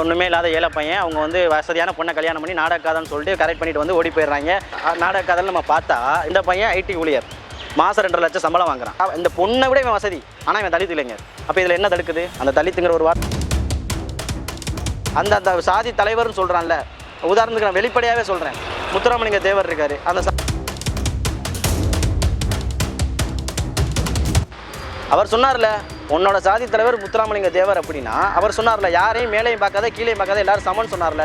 ஒன்றுமே இல்லாத ஏழை பையன். அவங்க வந்து வசதியான பொண்ணை கல்யாணம் பண்ணி நாடகாதன்னு சொல்லிட்டு கரெக்ட் பண்ணிட்டு வந்து ஓடி போயிடுறாங்க. நாடகாதல் நம்ம பார்த்தா இந்த பையன் ஐடி ஊழியர். மாதம் ரெண்டரை லட்சம் சம்பளம் வாங்குறான். இந்த பொண்ணை விட இவன் வசதி. ஆனால் இவன் தலித் இல்லைங்க. அப்போ இதில் என்ன தடுக்குது? அந்த தலித்துங்கிற ஒரு வார்த்தை. அந்த அந்த சாதி தலைவர்னு சொல்கிறான்ல உதாரணத்துக்கு நான் வெளிப்படையாகவே சொல்கிறேன் முத்துராமலிங்க தேவர் இருக்காரு. அந்த அவர் சொன்னார்ல உன்னோட சாதி தலைவர் முத்துராமலிங்க தேவர் அப்படின்னா அவர் சொன்னார்ல யாரையும் மேலையும் பார்க்காத கீழே பார்க்காத எல்லாரும் சமன் சொன்னார்ல.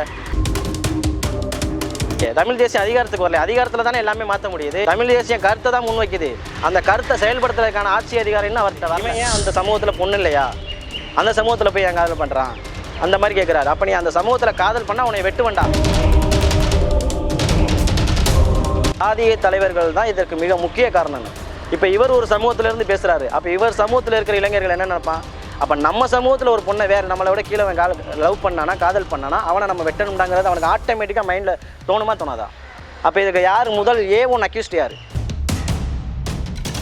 தமிழ் தேசியம் அதிகாரத்துக்கு வரல. அதிகாரத்தில் தானே எல்லாமே மாற்ற முடியுது. தமிழ் தேசியம் கருத்தை தான் முன்வைக்குது. அந்த கருத்தை செயல்படுத்துறதுக்கான ஆட்சி அதிகாரம் அவர்கிட்ட வரல. ஏன் அந்த சமூகத்தில் பொண்ணு இல்லையா? அந்த சமூகத்தில் போய் என் காதல் பண்ணுறான் அந்த மாதிரி கேட்குறாரு அப்போ நீ அந்த சமூகத்தில் காதல் பண்ணால் உன்னை வெட்டு வேண்டாம் சாதிய தலைவர்கள் தான் இதற்கு மிக முக்கிய காரணம். இப்போ இவர் ஒரு சமூகத்திலேருந்து இருந்து அப்போ இவர் சமூகத்தில் இருக்கிற இளைஞர்கள் என்ன நினைப்பான்? அப்போ நம்ம சமூகத்தில் ஒரு பொண்ணை வேறு நம்மளை விட கீழே அவன் கால லவ் பண்ணானா காதல் பண்ணானா அவனை நம்ம வெட்டணும்டாங்கிறது அவனுக்கு ஆட்டோமேட்டிக்காக மைண்டில் தோணுமா தோணாதா? அப்போ இதுக்கு யார் முதல் ஏ ஒன் அக்யூஸ்ட் யார்?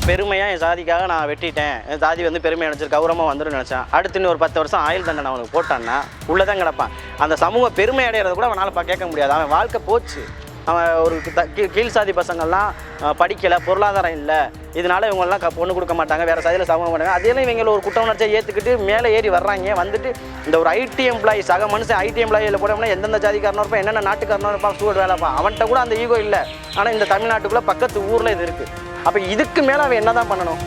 பெருமையாக என் சாதிக்காக நான் வெட்டிட்டேன். என் சாதி வந்து பெருமை நினச்சிரு கௌரவமாக வந்துடும் நினச்சேன். அடுத்து இன்னும் ஒரு பத்து வருஷம் ஆயுள் தண்டனை அவனுக்கு போட்டான்னா உள்ளே தான் கிடப்பான். அந்த சமூக பெருமை அடையிறத கூட அவனால் பா கேட்க முடியாது. அவன் வாழ்க்கை போச்சு. அவன் ஒரு த- கீழ் கீழ் சாதி பசங்கள்லாம் படிக்கலை பொருளாதாரம் இல்லை. இதனால இவங்கெல்லாம் க பொண்ணு கொடுக்க மாட்டாங்க வேறு சாதியில் சமூகம் மாட்டாங்க. அதெல்லாம் இவங்களை ஒரு குற்ற உணர்ச்சியை ஏற்றுக்கிட்டு மேலே ஏறி வர்றாங்க. வந்துட்டு இந்த ஒரு ஐடி எம்ப்ளாயி சக மனுஷன் ஐடி எம்ப்ளாயியில் போனோம்னா எந்தெந்த ஜாதிக்காரனும் இருப்பான் என்னென்ன நாட்டுக்காரனும் இருப்பான் சூழல் வேலைப்பான் அவன்கிட்ட கூட அந்த ஈகோ இல்லை. ஆனால் இந்த தமிழ்நாட்டுக்குள்ளே பக்கத்து ஊரில் இது இருக்குது அப்போ இதுக்கு மேலே அவன் என்ன தான் பண்ணணும்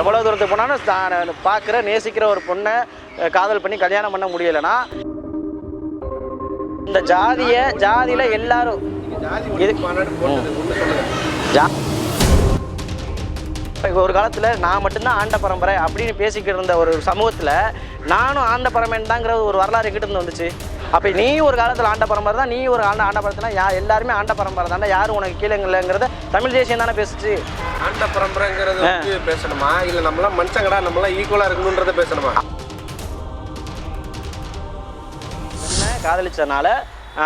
எவ்வளோ தூரத்துக்கு போனாலும் தான் பார்க்குற நேசிக்கிற ஒரு பொண்ணை காதல் பண்ணி கல்யாணம் பண்ண முடியலைன்னா இந்த ஜாதியை ஜாதியில் எல்லாரும் இதுக்கு ஜா இப்போ ஒரு காலத்தில் நான் மட்டும்தான் ஆண்ட பரம்பரை அப்படின்னு பேசிக்கிட்டு இருந்த ஒரு சமூகத்தில் நானும் ஆண்ட பரம்பரைன்னு தாங்கிற ஒரு வரலாறு எங்கிட்ட இருந்து வந்துச்சு. அப்போ நீ ஒரு காலத்தில் ஆண்ட பரம்பரை தான் நீ ஒரு ஆண்ட ஆண்ட பரம்பரை யா எல்லாருமே ஆண்ட பரம்பரை தானே யாரும் உனக்கு கீழே இல்லைங்கிறத தமிழ் தேசியம் தானே பேசுச்சு. ஆண்ட பரம்பரைங்கிறது வந்து பேசணுமா? இல்ல நம்மளாம் மனுஷங்கடா நம்மளாம் ஈக்குவலா இருக்கணும்ன்றத பேசணுமா? பெண்ணை காதலிச்சனால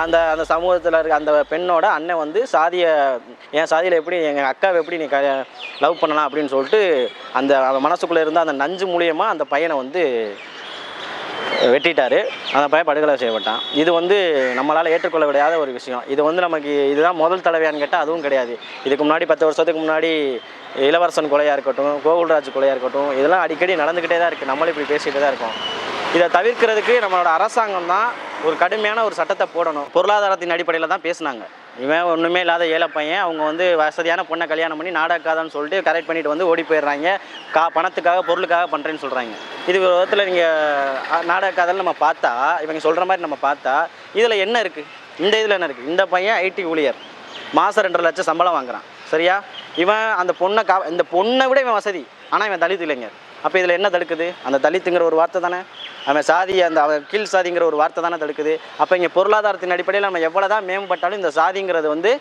அந்த அந்த சமூகத்தில் இருக்க அந்த பெண்ணோட அண்ணன் வந்து சாதியை என் சாதியில் எப்படி எங்கள் அக்காவை எப்படி நீ க லவ் பண்ணலாம் அப்படின்னு சொல்லிட்டு அந்த அவன் மனசுக்குள்ளே இருந்த அந்த நஞ்சு மூலியமாக அந்த பையனை வந்து வெட்டிட்டார். அந்த பையன் படுகொலை செய்யப்பட்டான். இது வந்து நம்மளால் ஏற்றுக்கொள்ள முடியாத ஒரு விஷயம். இது வந்து நமக்கு இதுதான் முதல் தலைவையான்னு கேட்டால் அதுவும் கிடையாது. இதுக்கு முன்னாடி பத்து வருஷத்துக்கு முன்னாடி இளவரசன் கொலையாக இருக்கட்டும் கோகுல்ராஜ் கொலையாக இருக்கட்டும் இதெல்லாம் அடிக்கடி நடந்துக்கிட்டே தான் இருக்குது நம்மளும் இப்படி பேசிகிட்டே தான் இருக்கோம். இதை தவிர்க்கிறதுக்கு நம்மளோட அரசாங்கம் தான் ஒரு கடுமையான ஒரு சட்டத்தை போடணும். பொருளாதாரத்தின் அடிப்படையில் தான் பேசுனாங்க. இவன் ஒன்றுமே இல்லாத ஏழை பையன் அவங்க வந்து வசதியான பொண்ணை கல்யாணம் பண்ணி நாடக சொல்லிட்டு கரெக்ட் பண்ணிட்டு வந்து ஓடி போயிடுறாங்க. கா பணத்துக்காக பொருளுக்காக பண்ணுறேன்னு சொல்கிறாங்க இது ஒரு விதத்தில் நீங்கள் நாடக நம்ம பார்த்தா இவங்க சொல்கிற மாதிரி நம்ம பார்த்தா இதில் என்ன இருக்குது இந்த இதில் என்ன இருக்குது இந்த பையன் ஐடி ஊழியர். மாதம் ரெண்டரை லட்சம் சம்பளம் வாங்குறான். சரியா? இவன் அந்த பொண்ணை கா இந்த பொண்ணை விட இவன் வசதி. ஆனால் இவன் தலித் இளைஞர். அப்போ இதில் என்ன தடுக்குது? அந்த தலித்துங்கிற ஒரு வார்த்தை தானே? அவன் சாதி அந்த அவன் கீழ் சாதிங்கிற ஒரு வார்த்தை தானே தடுக்குது? அப்போ இங்கே பொருளாதாரத்தின் அடிப்படையில் நம்ம எவ்வளோ தான் மேம்பட்டாலும் இந்த சாதிங்கிறது வந்து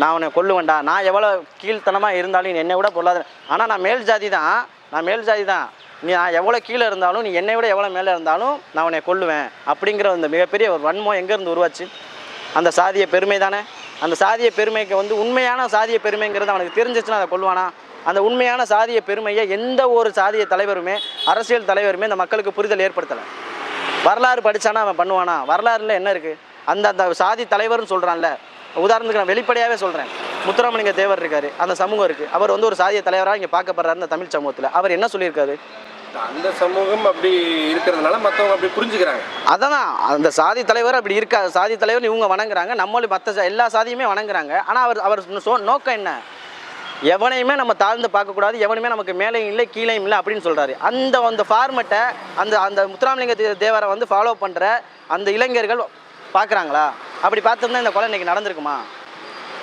நான் உன்னை கொல்லுவேன்டா. நான் எவ்வளோ கீழ்த்தனமாக இருந்தாலும் என்னை விட பொருளாதாரம் ஆனால் நான் மேல் ஜாதி தான். நான் மேல் ஜாதி தான். நீ நான் எவ்வளோ கீழே இருந்தாலும் நீ என்னை விட எவ்வளோ மேலே இருந்தாலும் நான் உன்னை கொல்லுவேன். அப்படிங்கிற அந்த மிகப்பெரிய ஒரு வன்மம் எங்கேருந்து உருவாச்சு? அந்த சாதிய பெருமை தானே? அந்த சாதிய பெருமைக்கு வந்து உண்மையான சாதிய பெருமைங்கிறது அவனுக்கு தெரிஞ்சிச்சுன்னா அதை கொள்வானா அந்த உண்மையான சாதிய பெருமையை எந்த ஒரு சாதிய தலைவருமே அரசியல் தலைவருமே இந்த மக்களுக்கு புரிதல் ஏற்படுத்தலை. வரலாறு படித்தானா அவன் பண்ணுவானா? வரலாறுல என்ன இருக்குது அந்த அந்த சாதி தலைவர்னு சொல்கிறான்ல உதாரணத்துக்கு நான் வெளிப்படையாகவே சொல்கிறேன் முத்துராமலிங்க தேவர் இருக்காரு அந்த சமூகம் இருக்குது அவர் வந்து ஒரு சாதிய தலைவராக இங்கே பார்க்கப்படுறாரு இந்த தமிழ் சமூகத்தில். அவர் என்ன சொல்லியிருக்காரு? அந்த சமூகம் அப்படி இருக்கிறதுனால மத்தவங்க அப்படி புரிஞ்சுக்கிறாங்க. அதான் அந்த சாதி தலைவர் அப்படி இருக்கா சாதி தலைவர் இவங்க வணங்குறாங்க. நம்மளும் மற்ற எல்லா சாதியுமே வணங்குறாங்க. ஆனால் அவர் அவர் நோக்கம் என்ன? எவனையுமே நம்ம தாழ்ந்து பார்க்கக்கூடாது எவனுமே நமக்கு மேலேயும் இல்லை கீழேயும் இல்லை அப்படின்னு சொல்கிறாரு அந்த அந்த ஃபார்மெட்டை அந்த அந்த முத்துராமலிங்க தேவரை வந்து ஃபாலோ பண்ணுற அந்த இளைஞர்கள் பார்க்குறாங்களா? அப்படி பார்த்துருந்தா இந்த கொலை இன்றைக்கி நடந்திருக்குமா?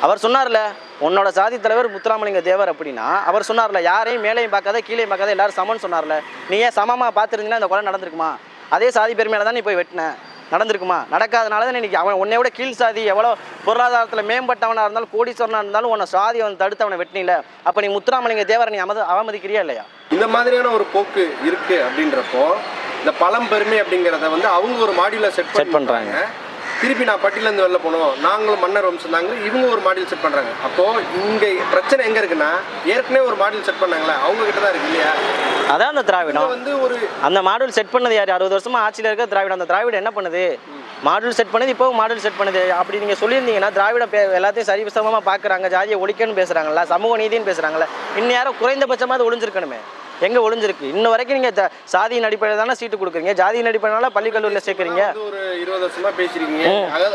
அவர் சொன்னார்ல உன்னோட சாதி தலைவர் முத்துராமலிங்க தேவர் அப்படின்னா அவர் சொன்னார்ல யாரையும் மேலேயும் பார்க்காத கீழேயும் பார்க்காத எல்லாரும் சமம்னு சொன்னார்ல. நீ ஏன் சமமாக பார்த்துருந்தீங்கன்னா இந்த கொலை நடந்திருக்குமா? அதே சாதி பெருமையில தான் நீ போய் வெட்டின? நடந்திருக்குமா? நடக்காதனால தான் இன்னைக்கு அவன் உன்னை விட கீழ் சாதி எவ்வளோ பொருளாதாரத்தில் மேம்பட்டவனாக இருந்தாலும் கோடீஸ்வரனாக இருந்தாலும் உன்னை சாதி அவன் தடுத்து அவனை வெட்டினில. அப்போ நீ முத்துராமலிங்க தேவரை நீ அமத அவமதிக்கிறியா இல்லையா? இந்த மாதிரியான ஒரு போக்கு இருக்கு அப்படின்றப்போ இந்த பழம் பெருமை அப்படிங்கிறத வந்து அவங்க ஒரு மாடியூல செட் Set பண்றாங்க. திருப்பி நான் பட்டியலேருந்து வெளில போனோம். நாங்களும் மன்னர் வம்சம் தாங்க இவங்க ஒரு மாடியூல் செட் பண்றாங்க. அப்போ இங்க பிரச்சனை எங்க இருக்குன்னா ஏற்கனவே ஒரு மாடியூல் செட் பண்ணாங்களே அவங்க கிட்ட தான் இருக்கு இல்லையா? அதான் அந்த திராவிடம். வந்து ஒரு அந்த மாடல் செட் பண்ணது யார்? அறுபது வருஷமா ஆட்சியில் இருக்க திராவிடம். அந்த திராவிடம் என்ன பண்ணுது? மாடல் செட் பண்ணுது இப்போ மாடல் செட் பண்ணுது. அப்படி நீங்கள் சொல்லியிருந்தீங்கன்னா திராவிடம் பே எல்லாத்தையும் சரிசமமாக பார்க்குறாங்க ஜாதியை ஒழிக்கணும்னு பேசுகிறாங்களா சமூக நீதின்னு பேசுகிறாங்களா இன்னும் யாரும் குறைந்தபட்சமாக அது ஒளிஞ்சிருக்கணுமே. எங்கே ஒளிஞ்சிருக்கு? இன்ன வரைக்கும் நீங்கள் சாதியின் அடிப்படையில் தானே சீட்டு கொடுக்குறீங்க? ஜாதியின் அடிப்படையினால பள்ளி கல்லூரியில் சேர்க்குறீங்க? ஒரு இருபது வருஷமா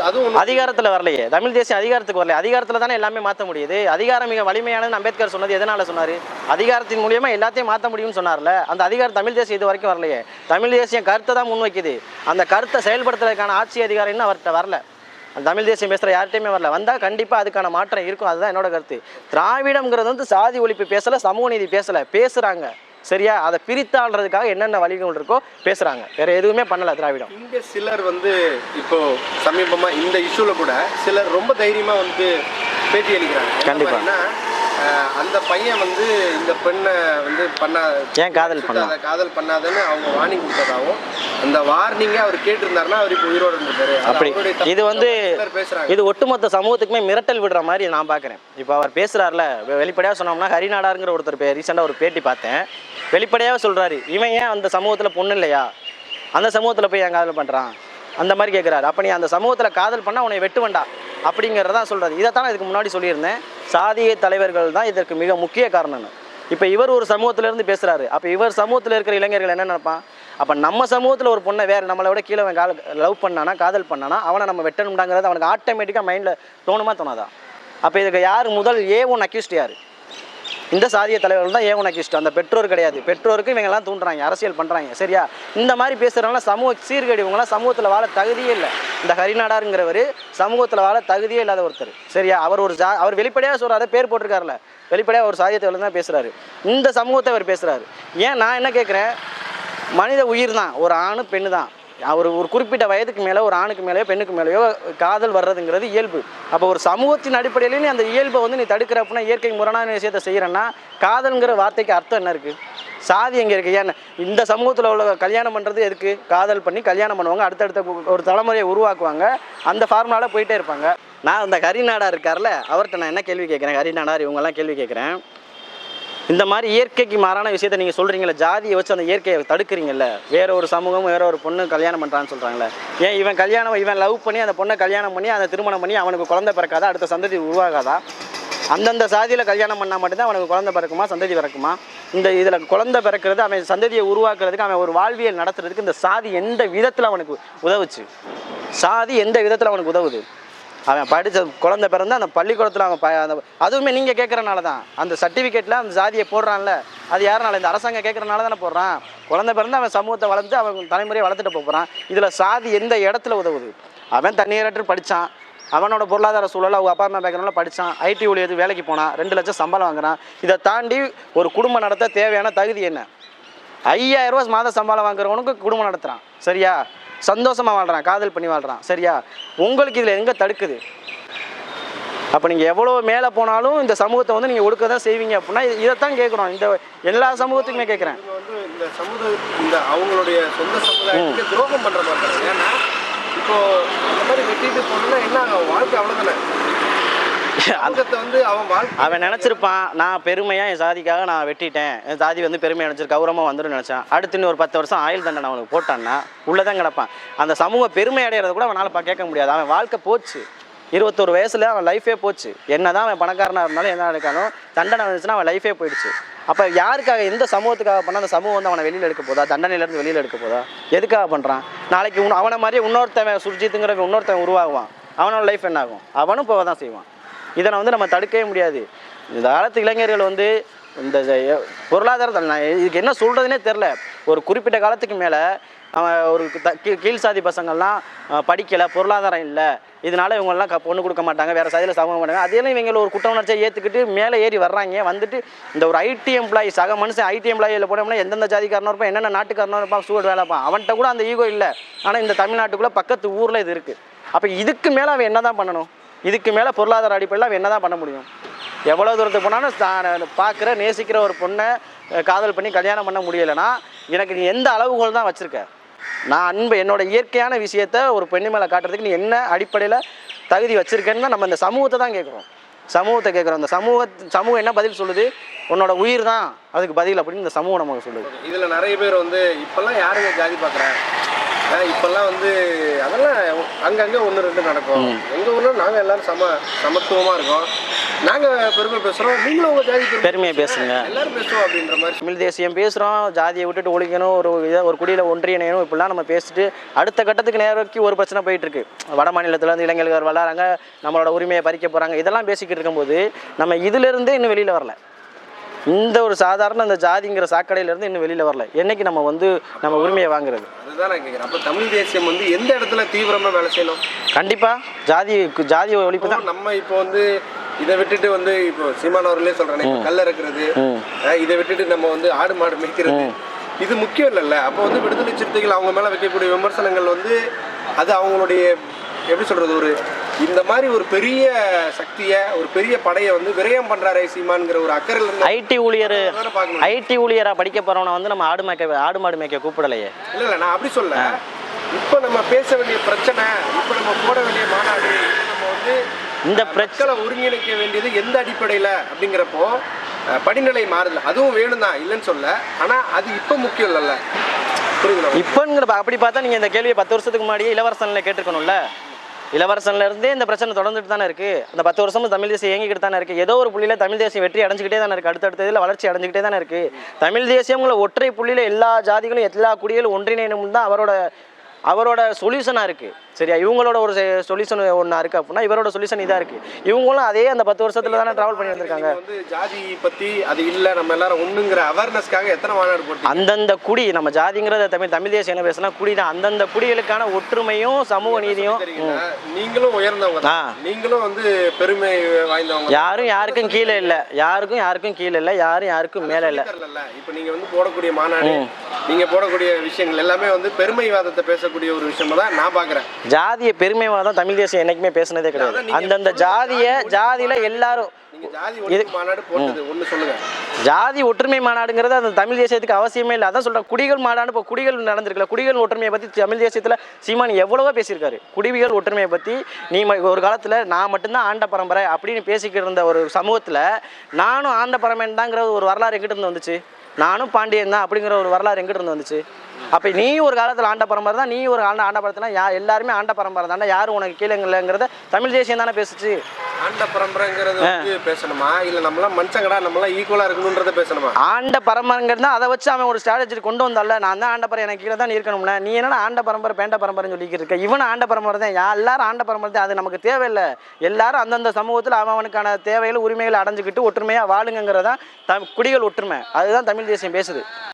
அதுவும் அதிகாரத்தில் வரலையே. தமிழ் தேசியம் அதிகாரத்துக்கு வரல அதிகாரத்தில் தானே எல்லாமே மாற்ற முடியுது. அதிகாரம் மிக வலிமையானது அம்பேத்கர் சொன்னது எதனால சொன்னார்? அதிகாரத்தின் மூலியமா எல்லாத்தையும் மாற்ற முடியும்னு சொன்னார்ல. அந்த அதிகாரம் தமிழ் தேசியம் இது வரைக்கும் வரலையே. தமிழ் தேசியம் கருத்தை தான் முன்வைக்குது. அந்த கருத்தை செயல்படுத்துறதுக்கான ஆட்சி அதிகாரம் இன்னும் அவர்கிட்ட வரல. அந்த தமிழ் தேசியம் பேசுகிற யார்கிட்டையுமே வரல. வந்தால் கண்டிப்பாக அதுக்கான மாற்றம் இருக்கும். அதுதான் என்னோட கருத்து. திராவிடம்ங்கிறது வந்து சாதி ஒழிப்பு பேசலை சமூக நீதி பேசலை. பேசுகிறாங்க சரியா? அதை பிரித்தாள்றதுக்காக என்னென்ன வழிகள் இருக்கோ பேசுகிறாங்க வேற எதுவுமே பண்ணல திராவிடம். இங்க சிலர் வந்து இப்போ சமீபமா இந்த இஷ்யூல கூட சிலர் ரொம்ப தைரியமா வந்து பேட்டி அளிக்கிறாங்க. கண்டிப்பா. அந்த பையன் வந்து இந்த பெண்ணை வந்து பண்ணா ஏன் காதல் பண்ணா? சுத்தாத, காதல் பண்ணாதன்னு அவங்க வார்னிங் கொடுத்ததாகவும் அந்த வார்னிங்கை அவர் கேட்டிருந்தாருன்னா அவர் இப்போ உயிரோட இருந்திருப்பாரு அது அப்படி. இது வந்து இது ஒட்டுமொத்த சமூகத்துக்குமே மிரட்டல் விடுற மாதிரி நான் பார்க்குறேன். இப்போ அவர் பேசுகிறார்ல வெளிப்படையாக சொன்னோம்னா ஹரிநாடாருங்கிற ஒருத்தர் ரீசெண்டாக ஒரு பேட்டி பார்த்தேன். வெளிப்படையாக சொல்கிறாரு இவன் ஏன் அந்த சமூகத்தில் பொண்ணு இல்லையா? அந்த சமூகத்தில் போய் ஏன் காதல் பண்ணுறான் அந்த மாதிரி கேட்குறாரு அப்போ நீ அந்த சமூகத்தில் காதல் பண்ணால் உன்னை வெட்டுவண்டா அப்படிங்கிறதான் சொல்கிறது இதைத்தான் இதுக்கு முன்னாடி சொல்லியிருந்தேன். சாதிய தலைவர்கள் தான் இதற்கு மிக முக்கிய காரணம்னு. இப்போ இவர் ஒரு சமூகத்திலேருந்து பேசுகிறாரு அப்போ இவர் சமூகத்தில் இருக்கிற இளைஞர்கள் என்ன நினைப்பான்? அப்போ நம்ம சமூகத்தில் ஒரு பொண்ணை வேறு நம்மளை விட கீழே அவன் லவ் பண்ணானா காதல் பண்ணானா அவனை நம்ம வெட்டணும்டாங்கிறது அவனுக்கு ஆட்டோமேட்டிக்காக மைண்டில் தோணுமா தோணாதா? அப்போ இதுக்கு யார் முதல் ஏ ஒன் அக்யூஸ்ட் யார்? இந்த சாதிய தலைவர்கள் தான் ஏ இஷ்டம்? அந்த பெற்றோர் கிடையாது. பெற்றோருக்கு இவங்கெல்லாம் தூண்டுறாங்க அரசியல் பண்ணுறாங்க சரியா? இந்த மாதிரி பேசுகிறவங்களாம் சமூக சீர்கேடு இவங்களாம் சமூகத்தில் வாழ தகுதியே இல்லை. இந்த ஹரிநாடாருங்கிறவர் சமூகத்தில் வாழ தகுதியே இல்லாத ஒருத்தர். சரியா? அவர் ஒரு ஜா அவர் வெளிப்படையாக சொல்கிறாரு பேர் போட்டிருக்காருல. வெளிப்படையாக ஒரு சாதிய தலைவர் தான் பேசுகிறாரு இந்த சமூகத்தை அவர் பேசுகிறாரு ஏன் நான் என்ன கேட்குறேன் மனித உயிர் தான். ஒரு ஆணு பெண்ணு தான் அவர் ஒரு குறிப்பிட்ட வயதுக்கு மேலே ஒரு ஆணுக்கு மேலேயோ பெண்ணுக்கு மேலேயோ காதல் வர்றதுங்கிறது இயல்பு. அப்போ ஒரு சமூகத்தின் அடிப்படையிலே நீ அந்த இயல்பை வந்து நீ தடுக்கிற அப்படின்னா இயற்கை முரணான விஷயத்தை செய்கிறேன்னா காதல்ங்கிற வார்த்தைக்கு அர்த்தம் என்ன இருக்குது சாதி எங்கே இருக்குது ஏன் இந்த சமூகத்தில் உள்ள கல்யாணம் பண்ணுறது எதுக்கு? காதல் பண்ணி கல்யாணம் பண்ணுவாங்க அடுத்தடுத்த ஒரு தலைமுறையை உருவாக்குவாங்க அந்த ஃபார்முலாவில் போயிட்டே இருப்பாங்க. நான் அந்த ஹரிநாடார் இருக்கார்ல அவர்கிட்ட நான் என்ன கேள்வி கேட்குறேன்? ஹரிநாடார் இவங்கெல்லாம் கேள்வி கேட்குறேன். இந்த மாதிரி இயற்கைக்கு மாறான விஷயத்த நீங்கள் சொல்கிறீங்களே ஜாதியை வச்சு அந்த இயற்கையை தடுக்கிறீங்கல்ல? வேற ஒரு சமூகம் வேற ஒரு பொண்ணு கல்யாணம் பண்ணுறான்னு சொல்கிறாங்களே ஏன் இவன் கல்யாணம் இவன் லவ் பண்ணி அந்த பொண்ணை கல்யாணம் பண்ணி அந்த திருமணம் பண்ணி அவனுக்கு குழந்தை பிறக்காதா? அடுத்த சந்ததி உருவாகாதா? அந்தந்த சாதியில் கல்யாணம் பண்ணால் மட்டும்தான் அவனுக்கு குழந்தை பிறக்குமா சந்ததி பிறக்குமா? இந்த இதில் குழந்தை பிறக்கிறது அவன் சந்ததியை உருவாக்குறதுக்கு அவன் ஒரு வாழ்வியல் நடத்துறதுக்கு இந்த சாதி எந்த விதத்தில் அவனுக்கு உதவுச்சு? சாதி எந்த விதத்தில் அவனுக்கு உதவுது? அவன் படித்த குழந்த பிறந்து அந்த பள்ளிக்கூடத்தில் அவன் ப அந்த அதுவுமே நீங்கள் கேட்குறனால தான் அந்த சர்டிஃபிகேட்டில் அந்த ஜாதியை போடுறான்ல. அது யாருனால? இந்த அரசாங்கம் கேட்குறனால தானே போடுறான். குழந்தை பிறந்து அவன் சமூகத்தை வளர்ந்து அவன் தலைமுறையை வளர்த்துட்டு போகிறான் இதில் சாதி எந்த இடத்துல உதவுது? அவன் தண்ணீரற்று படித்தான் அவனோட பொருளாதார சூழல் அவங்க அப்பா அம்மா பேக்ரவுண்டில் படித்தான் ஐடி ஊழியர் வேலைக்கு போனான். ரெண்டு லட்சம் சம்பளம் வாங்குறான். இதை தாண்டி ஒரு குடும்பம் நடத்த தேவையான தகுதி என்ன? ஐயாயிரம் ரூபா மாத சம்பளம் வாங்குறவனுக்கு குடும்பம் நடத்துகிறான் சரியா? சந்தோஷமாக வாழ்கிறான் காதல் பண்ணி வாழ்கிறான் சரியா? உங்களுக்கு இதில் எங்கே தடுக்குது? அப்போ நீங்கள் எவ்வளோ மேலே போனாலும் இந்த சமூகத்தை வந்து நீங்கள் ஒடுக்க தான் செய்வீங்க அப்படின்னா இது- இதைத்தான் கேட்குறோம். இந்த எல்லா சமூகத்துக்குமே கேட்குறேன். இந்த சமுதாய இந்த அவங்களுடைய சொந்த சமுதாயத்துக்கு துரோகம் பண்ற மாதிரி இப்போ அந்த மாதிரி வெட்டிட்டு போனா என்ன வாழ்க்கை அவ்வளவுதானே? சமூகத்தை வந்து அவன் வாழ்க்கை. அவன் நினச்சிருப்பான் நான் பெருமையாக என் சாதிக்காக நான் வெட்டிட்டேன். என் சாதி வந்து பெருமை நினச்சிரு கௌரவமாக வந்துடும் நினச்சான். அடுத்து இன்னும் ஒரு பத்து வருஷம் ஆயுள் தண்டனை அவனுக்கு போட்டான்னா உள்ளே தான் கிடப்பான். அந்த சமூக பெருமை அடையிறத கூட அவனால் கேட்க முடியாது. அவன் வாழ்க்கை போச்சு. இருபத்தொரு வயசுல அவன் லைஃபே போச்சு. என்னதான் அவன் பணக்காரனாக இருந்தாலும் என்ன இருக்காலும் தண்டனை வந்துச்சுன்னா அவன் லைஃபே போயிடுச்சு. அப்போ யாருக்காக எந்த சமூகத்துக்காக பண்ணால் அந்த சமூகம் வந்து அவனை வெளியில் எடுக்க போதா? தண்டனையிலேருந்து வெளியில் எடுக்க போதா? எதுக்காக பண்ணுறான் நாளைக்கு அவனை மாதிரியே இன்னொருத்தவன் சுர்ஜித்துங்கிற இன்னொருத்தவன் உருவாகுவான். அவனோட லைஃப் என்ன ஆகும் அவனும் போக தான் செய்வான். இதனை வந்து நம்ம தடுக்கவே முடியாது. இந்த காலத்து இளைஞர்கள் வந்து இந்த ஜ- பொருளாதாரத்தில் நான் இதுக்கு என்ன சொல்கிறதுனே தெரில ஒரு குறிப்பிட்ட காலத்துக்கு மேலே அவன் ஒரு த- கீழ் கீழ் சாதி பசங்கள்லாம் படிக்கலை பொருளாதாரம் இல்லை. இதனால இவங்கெல்லாம் க- பொண்ணு கொடுக்க மாட்டாங்க வேறு சாதியில் சமூகம் மாட்டாங்க அதையெல்லாம் இவங்க ஒரு குற்ற உணர்ச்சியை ஏற்றுக்கிட்டு மேலே ஏறி வர்றாங்க. வந்துட்டு இந்த ஒரு ஐடி எம்ப்ளாயி சக மனுஷன் ஐடி எம்ப்ளாயியில் போனோம்னா எந்தெந்த ஜாதிக்காரனும் இருப்பான் என்னென்ன நாட்டுக்காரனும் இருப்பான் சூழல் வேலைப்பான் அவன்கிட்ட கூட அந்த ஈகோ இல்லை. ஆனால் இந்த தமிழ்நாட்டுக்குள்ளே பக்கத்து ஊரில் இது இருக்குது அப்போ இதுக்கு மேலே அவன் என்ன தான் பண்ணணும்? இதுக்கு மேலே பொருளாதார அடிப்படையில் அவன் என்ன தான் பண்ண முடியும்? எவ்வளோ தூரத்துக்கு போனாலும் நான் பார்க்குற நேசிக்கிற ஒரு பொண்ணை காதல் பண்ணி கல்யாணம் பண்ண முடியலைன்னா எனக்கு நீ எந்த அளவுகோல் தான் வச்சுருக்க? நான் அன்பு என்னோட இயற்கையான விஷயத்த ஒரு பெண்ணு மேலே காட்டுறதுக்கு நீ என்ன அடிப்படையில் தகுதி வச்சுருக்கேன்னு தான் நம்ம இந்த சமூகத்தை தான் கேட்குறோம். சமூகத்தை கேட்குறோம். இந்த சமூக சமூகம் என்ன பதில் சொல்லுது? உன்னோட உயிர் தான் அதுக்கு பதில் அப்படின்னு இந்த சமூகம் நமக்கு சொல்லுது. இதில் நிறைய பேர் வந்து இப்போல்லாம் யாருங்க ஜாதி பார்க்குறேன் அஹ் இப்பெல்லாம் வந்து அதெல்லாம் அங்கங்கே ஒன்று ரெண்டு நடக்கும். எங்கள் ஊரில் நாங்கள் எல்லாரும் சம சமத்துவமாக இருக்கோம். நாங்கள் பெருமை பேசுகிறோம் நீங்களும் உங்கள் ஜாதி பெருமை பெருமையை பேசுங்க. எல்லாரும் பேசுவோம் அப்படின்ற மாதிரி. தமிழ் தேசியம் பேசுகிறோம் ஜாதியை விட்டுட்டு ஒழிக்கணும். ஒரு இதை ஒரு குடியில் ஒன்றியணையணும் இப்படிலாம் நம்ம பேசிட்டு அடுத்த கட்டத்துக்கு நேரக்கி ஒரு பிரச்சனை போயிட்டு இருக்கு வட மாநிலத்துல இருந்து இளைஞர்கள் வளராங்க நம்மளோட உரிமையை பறிக்க போகிறாங்க இதெல்லாம் பேசிக்கிட்டு இருக்கும்போது நம்ம இதிலிருந்தே இன்னும் வெளியில் வரல. இந்த ஒரு சாதாரண இந்த ஜாதிங்கிற சாக்கடையிலேருந்து இன்னும் வெளியில் வரல. என்னைக்கு நம்ம வந்து நம்ம உரிமையை வாங்குறது? அதுதான் நான் கேட்குறேன் அப்போ தமிழ் தேசியம் வந்து எந்த இடத்துல தீவிரமாக வேலை செய்யணும்? கண்டிப்பாக ஜாதி ஜாதி ஒழிப்பு தான். நம்ம இப்போ வந்து இதை விட்டுட்டு வந்து இப்போ சீமானவர்களே சொல்கிறேன் இப்போ. அஹ் இதை விட்டுட்டு நம்ம வந்து ஆடு மாடு மேய்க்கிறது. இது முக்கியம் இல்லைல்ல. அப்போ வந்து விடுதலை சிறுத்தைகள் அவங்க மேலே வைக்கக்கூடிய விமர்சனங்கள் வந்து அது அவங்களுடைய எப்படி சொல்றது ஒரு இந்த மாதிரி ஒரு பெரிய சக்தியை ஒரு பெரிய படையை வந்து விரயம் பண்றாரே சீமான்ங்கிற ஒரு அக்கறையில் இருந்து ஐடி ஊழியர் ஐடி ஊழியராக படிக்க போகிறவனை வந்து நம்ம ஆடு மேய்க்க ஆடு மாடு மேய்க்க கூப்பிடலையே. இல்ல இல்ல நான் அப்படி சொல்ல இப்போ நம்ம பேச வேண்டிய பிரச்சனை இப்போ நம்ம போட வேண்டிய மாநாடு இப்போ நம்ம வந்து இந்த பிரச்சனை ஒருங்கிணைக்க வேண்டியது எந்த அடிப்படையில் அப்படிங்கிறப்போ அஹ், படிநிலை மாறுது அதுவும் வேணும் தான் இல்லைன்னு சொல்ல. ஆனால் அது இப்போ முக்கியம் இல்லைல்ல. புரியுதுங்களா இப்போங்கிற அப்படி பார்த்தா நீங்கள் இந்த கேள்வியை பத்து வருஷத்துக்கு முன்னாடியே இளவரசனில் கேட்டிருக்கணும்ல? இளவரசன்லேருந்தே இந்த பிரச்சனை தொடர்ந்துட்டு தானே இருக்குது அந்த பத்து வருஷமும் தமிழ் தேசியம் இயங்கிக்கிட்டு தானே இருக்குது ஏதோ ஒரு புள்ளியில் தமிழ் தேசியம் வெற்றி அடைஞ்சிக்கிட்டே தானே இருக்குது அடுத்தடுத்த இதில் வளர்ச்சி அடைஞ்சிக்கிட்டே தானே இருக்குது தமிழ் தேசியம்ங்கிற ஒற்றை புள்ளியில் எல்லா ஜாதிகளும் எல்லா குடிகளும் ஒன்றிணையணும் தான் அவரோட அவரோட சொல்யூஷனாக இருக்குது சரியா? இவங்களோட ஒரு சொல்யூஷன் ஒன்றா இருக்குது அப்படின்னா இவரோட சொல்யூஷன் இதாக இருக்குது இவங்களும் அதே அந்த பத்து வருஷத்துல தானே ட்ராவல் பண்ணி வந்திருக்காங்க. வந்து ஜாதி பத்தி அது இல்லை நம்ம எல்லாரும் ஒண்ணுங்கிற அவேர்னஸ்க்காக எத்தனை மாநாடு போட்டு அந்தந்த குடி நம்ம ஜாதிங்கிறத தமிழ் தமிழ் தேசியம் என்ன பேசுனா குடி தான். அந்தந்த குடிகளுக்கான ஒற்றுமையும் சமூக நீதியும் நீங்களும் உயர்ந்தவங்க தான். நீங்களும் வந்து பெருமை வாய்ந்தவங்க யாரும் யாருக்கும் கீழே இல்லை. யாருக்கும் யாருக்கும் கீழே இல்லை. யாரும் யாருக்கும் மேலே இல்லை. இப்போ நீங்க வந்து போடக்கூடிய மாநாடு நீங்க போடக்கூடிய விஷயங்கள் எல்லாமே வந்து பெருமைவாதத்தை பேசக்கூடிய ஒரு விஷயமா தான் நான் பாக்குறேன் ஜாதிய பெருமைவாதம் தமிழ் தேசியம் என்னைக்குமே பேசுனதே கிடையாது. அந்தந்த ஜாதிய ஜாதியில எல்லாரும் ஜாதி ஒற்றுமை மாநாடுங்கிறது அந்த தமிழ் தேசியத்துக்கு அவசியமே இல்லை. அதான் சொல்றேன் குடிகள் மாநாடு இப்போ குடிகள் நடந்திருக்கல குடிகள் ஒற்றுமையை பற்றி தமிழ் தேசியத்தில் சீமான் எவ்வளவோ பேசியிருக்காரு. குடிகள் ஒற்றுமையை பற்றி நீ ஒரு காலத்தில் நான் மட்டும்தான் ஆண்ட பரம்பரை அப்படின்னு பேசிக்கிட்டு இருந்த ஒரு சமூகத்தில் நானும் ஆண்ட பரம்பரைன்னு தாங்கிற ஒரு வரலாறு எங்கிட்ட இருந்து வந்துச்சு? நானும் பாண்டியன் தான் அப்படிங்கிற ஒரு வரலாறு எங்கிட்ட இருந்து வந்துச்சு? அப்போ நீ ஒரு காலத்தில் ஆண்ட பரம்பரை தான் நீ ஒரு ஆண்ட ஆண்ட பரம்பரை யா எல்லாருமே ஆண்ட பரம்பரை தானே? யாரும் உனக்கு கீழே இல்லைங்கிறத தமிழ் தேசியம் தானே பேசுச்சு? ஆண்ட பரம்பரைங்கிறது வந்து பேசணுமா? இல்ல நம்மளாம் மனுஷங்கடா நம்மளாம் ஈக்குவலா இருக்கணும்ன்றத பேசணுமா? ஆண்ட பரம்பரைங்கிறது தான் அதை வச்சு அவன் ஒரு ஸ்ட்ராட்டஜி கொண்டு வந்தால நான் தான் ஆண்ட பரம்பரை எனக்கு கீழே தான் நீ இருக்கணும்ல நீ என்னடா ஆண்ட பரம்பரை பேண்ட பரம்பரைன்னு சொல்லிக்கிட்டு இருக்க? இவன் ஆண்ட பரம்பரை தான் யா எல்லாரும் ஆண்ட பரம்பரை தான் அது நமக்கு தேவையில்லை. எல்லாரும் அந்தந்த சமூகத்தில் அவன் அவனுக்கான தேவைகள் உரிமைகளை அடைஞ்சுக்கிட்டு ஒற்றுமையாக வாழுங்கிறதான் குடிகள் ஒற்றுமை. அதுதான் தமிழ் தேசியம் பேசுது.